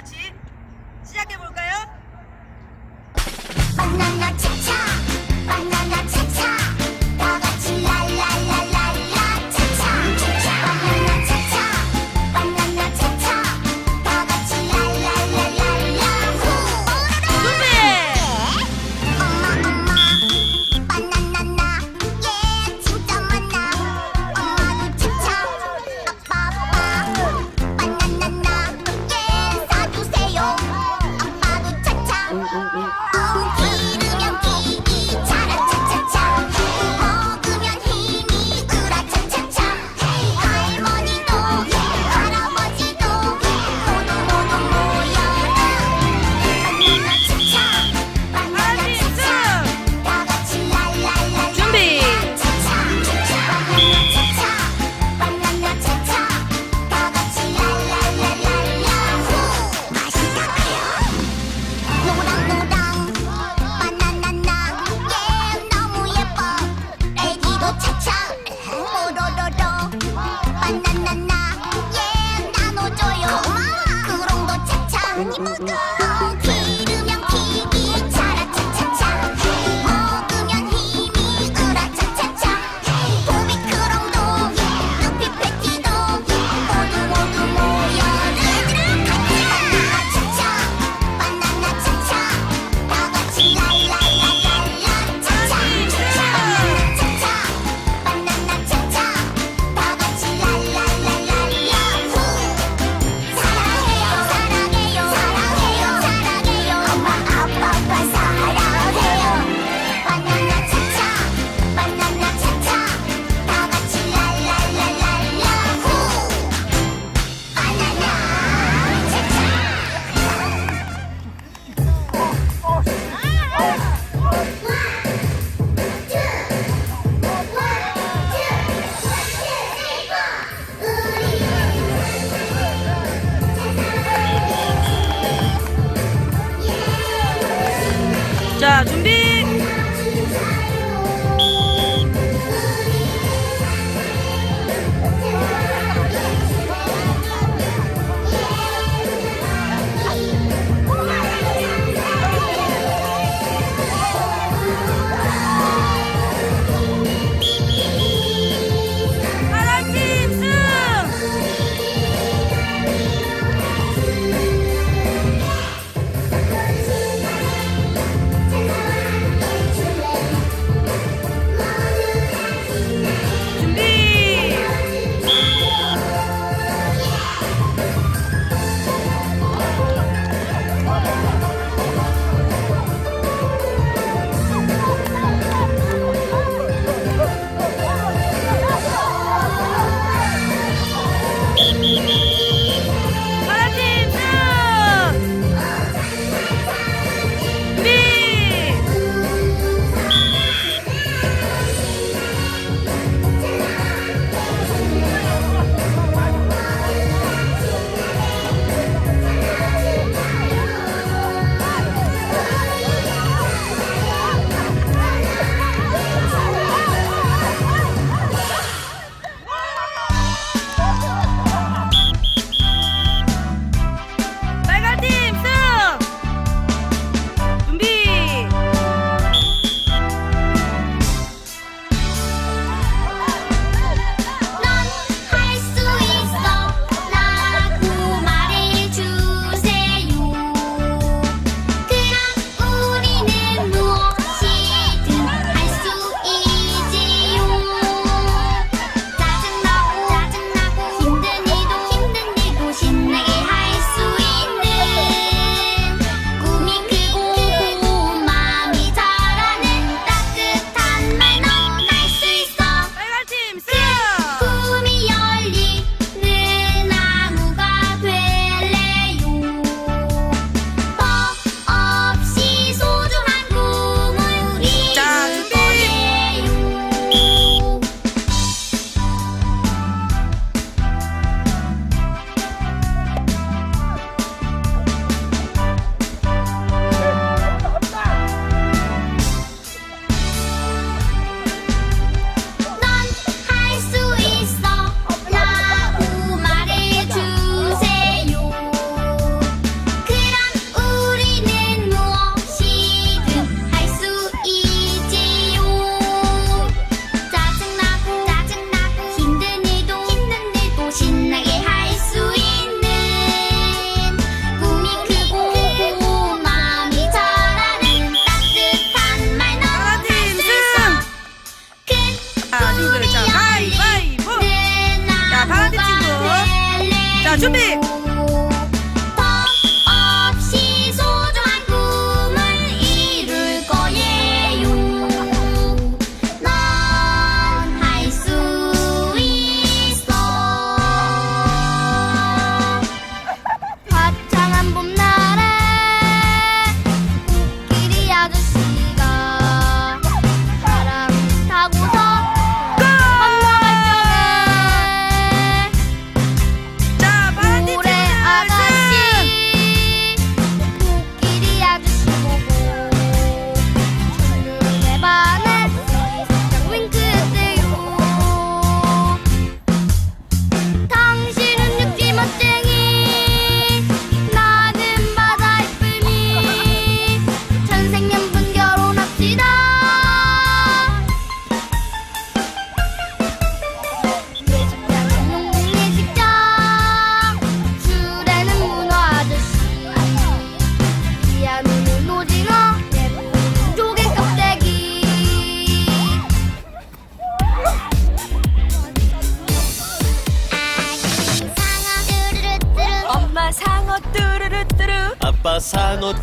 같이 시작해 볼까요?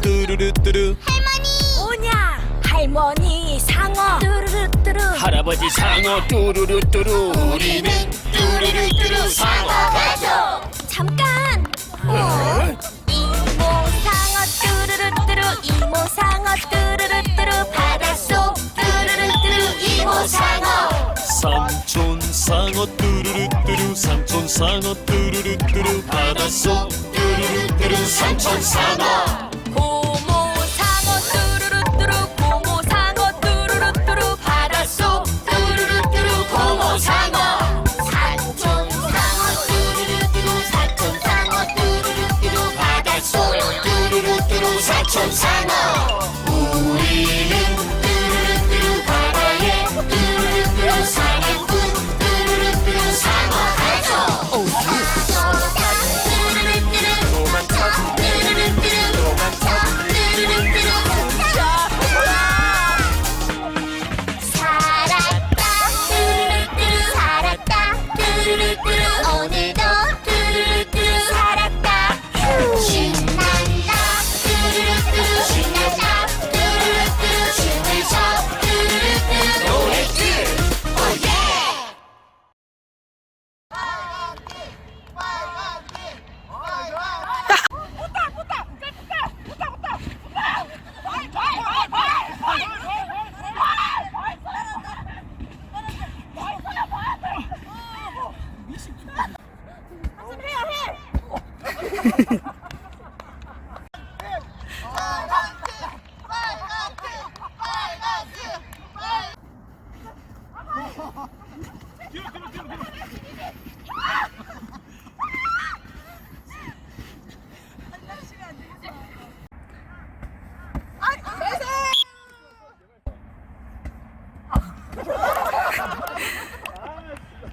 뚜루루뚜루. 할머니. 오냐? 할머니 상어. 뚜루루뚜루. 할아버지 상어 뚜루루뚜루. 우리는 뚜루루뚜루 상어 가족. 잠깐. 어? 어? 이모 상어 뚜루루뚜루 이모 상어 뚜루루뚜루 바닷속 뚜루루뚜루 이모 상어. 삼촌 상어 뚜루루뚜루 삼촌 상어 뚜루루뚜루 바닷속 뚜루루뚜루 삼촌 상어.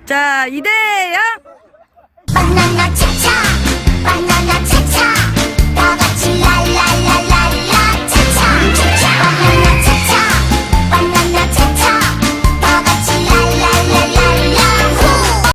자, 이대양!